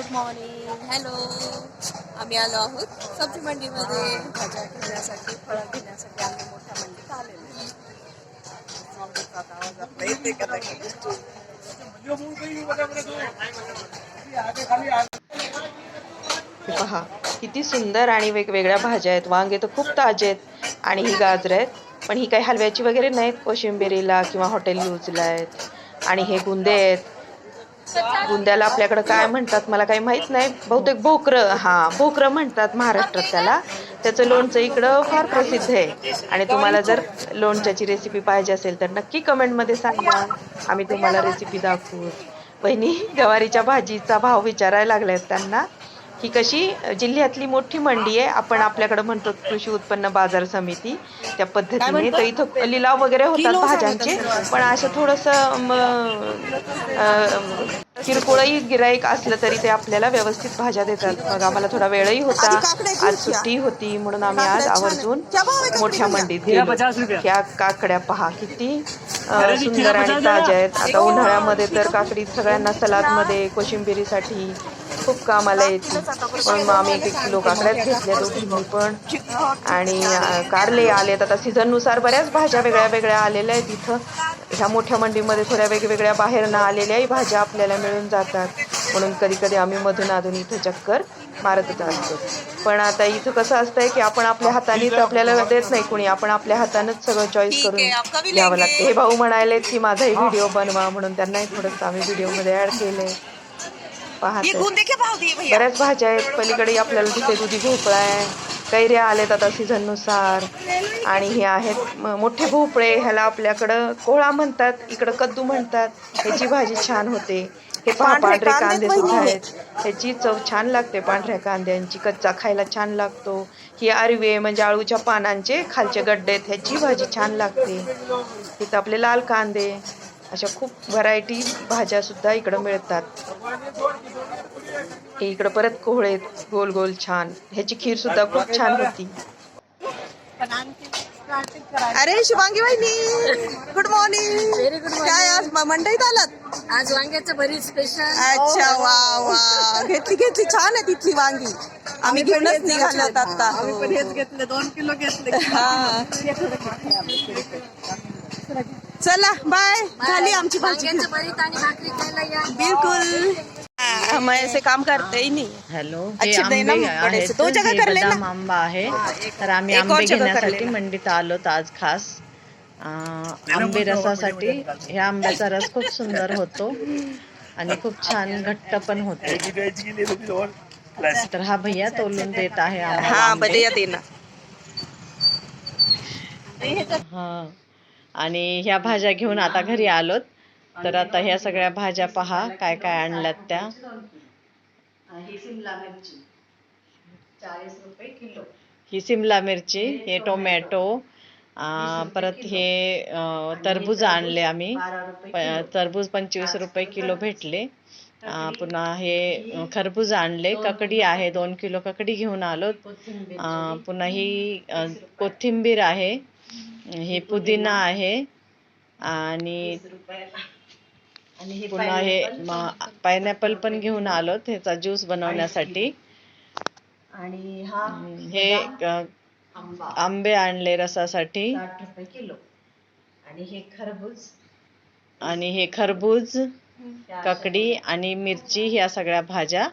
Good morning hello आम्ही आलो आहोत सब्जी मंडीमध्ये. भाज्या घेण्यासाठी फळं घेण्यासाठी आम्ही मोठ्या मंडीत आलेलो आहे. पहा किती सुंदर आणि वेगवेगळ्या भाज्या आहेत. वांगे तर खूप ताजे आहेत आणि ही गाजरं आहेत. पण ही काही हलव्याची वगैरे नाहीत. कोशिंबिरीला किंवा हॉटेल यूजला आहेत. आणि हे गुंदे आहेत. बुंद्याला आपल्याकडं काय म्हणतात मला काही माहीत नाही. बहुतेक भोकरं हां भोकरं म्हणतात महाराष्ट्रात त्याला. त्याचं लोणचं इकडं फार प्रसिद्ध आहे. आणि तुम्हाला जर लोणच्याची रेसिपी पाहिजे असेल तर नक्की कमेंटमध्ये सांगा. आम्ही तुम्हाला रेसिपी दाखवू. बहिणी गवारीच्या भाजीचा भाव विचारायला लागलाय त्यांना. ही कशी जिल्ह्यातली मोठी मंडी आहे. आपण आपल्याकडे म्हणतो कृषी उत्पन्न बाजार समिती त्या पद्धतीने. तर इथं लिलाव वगैरे होतात भाज्यांचे. पण असं थोडंसं किरकोळही गिराईक असलं तरी ते आपल्याला व्यवस्थित भाज्या देतात. मग आम्हाला थोडा वेळही होता. आज सुट्टी होती म्हणून आम्ही आज आवर्जून मोठ्या मंडीत गेलो. ह्या काकड्या पहा किती सुंदर आणि ताज्या आहेत. आता उन्हाळ्यामध्ये तर काकडी सगळ्यांना सलादमध्ये कोशिंबिरीसाठी खूप कामाला येते. म्हणून मग आम्ही एक एक किलो काकड्याच घेतल्या दोघींनी पण. आणि कारले आलेत आता सीझननुसार बऱ्याच भाज्या वेगळ्या वेगळ्या आलेल्या आहेत इथं. ह्या मोठ्या मंडीमध्ये थोड्या वेगवेगळ्या बाहेरनं आलेल्याही भाज्या आपल्याला मिळून जातात. म्हणून कधी कधी आम्ही मधून अधून इथं चक्कर मारतच असतो. पण आता इथं कसं असतंय की आपण आपल्या हातानेच आपल्याला देत नाही कोणी. आपण आपल्या हातानेच सगळं चॉईस करून घ्यावं लागतं. हे भाऊ म्हणाले की माझाही व्हिडिओ बनवा. म्हणून त्यांनाही थोडंसं आम्ही व्हिडिओमध्ये ऍड केलंय. पाहत. बऱ्याच भाज्या आहेत. पलीकडे आपल्याला तिथे दुधी भोपळा आहे. कैऱ्या आलेत आता सीझननुसार. आणि हे आहेत मोठे भोपळे. ह्याला आपल्याकडं कोहळा म्हणतात इकडं कद्दू म्हणतात. ह्याची भाजी छान होते. हे पहा पांढरे कांदे सुद्धा आहेत. ह्याची चव छान लागते पांढऱ्या कांद्यांची. कच्चा खायला छान लागतो. ही आरवे म्हणजे आळूच्या पानांचे खालचे गड्डे आहेत. ह्याची भाजी छान लागते. इथं आपले लाल कांदे. अशा खूप व्हरायटी भाज्या सुद्धा इकडं मिळतात. हे इकडं परत कोहळे गोल गोल छान. ह्याची खीर सुद्धा खूप छान होती. अरे शिवांगी वहिनी गुड मॉर्निंग व्हेरी गुड काय आज मंडईत आलात? आज वांग्याचं भरीत स्पेशल अच्छा वा वा. घेतली घेतली. छान आहे तिथली वांगी. आम्ही घेऊनच निघालोत आता. आम्ही पण हेच घेतले. दोन किलो घेतले. चला बाय झाली आमची भाजी. बिलकुल. हम ऐसे काम करते ही नहीं हॅलो अच्छे आंबे देना बड़े आहेत से. दो जगह कर लेना. बदाम आंबा आहे. तर आम्ही एक आंबे और जगह कर घेण्यासाठी लेना. मंडीत आलोत आज खास. अं, आंबे रसासाठी. ह्या आंब्याचा रस खूप सुंदर होतो. आणि खूप छान घट्ट पण होते. तर हा भैया तोलून देत आहे आम्हाला हाँ आंबे. बढ़िया देना हा. आणि ह्या भाज्या घेऊन आता घरी आलोत. तर आता ह्या सगळ्या भाज्या पहा काय काय आणल्यात त्या. ही सिमला मिरची हे टोमॅटो अं, परत हे अं, टरबूज आणले आम्ही. टरबूज पंचवीस रुपये किलो भेटले. अं, पुन्हा हे खरबूज आणले. ककडी आहे दोन किलो ककडी घेऊन आलो अं, पुन्हा ही कोथिंबीर आहे. हे पुदिना आहे आणि पुन्हा हे पायनॅपल पण घेऊन आलो ह्याचा ज्यूस बनवण्यासाठी. आणि हा हे आंबे आणले रसासाठी. किलो. आणि हे खरबूज. आणि हे खरबूज ककडी आणि मिरची ह्या सगळ्या भाज्या.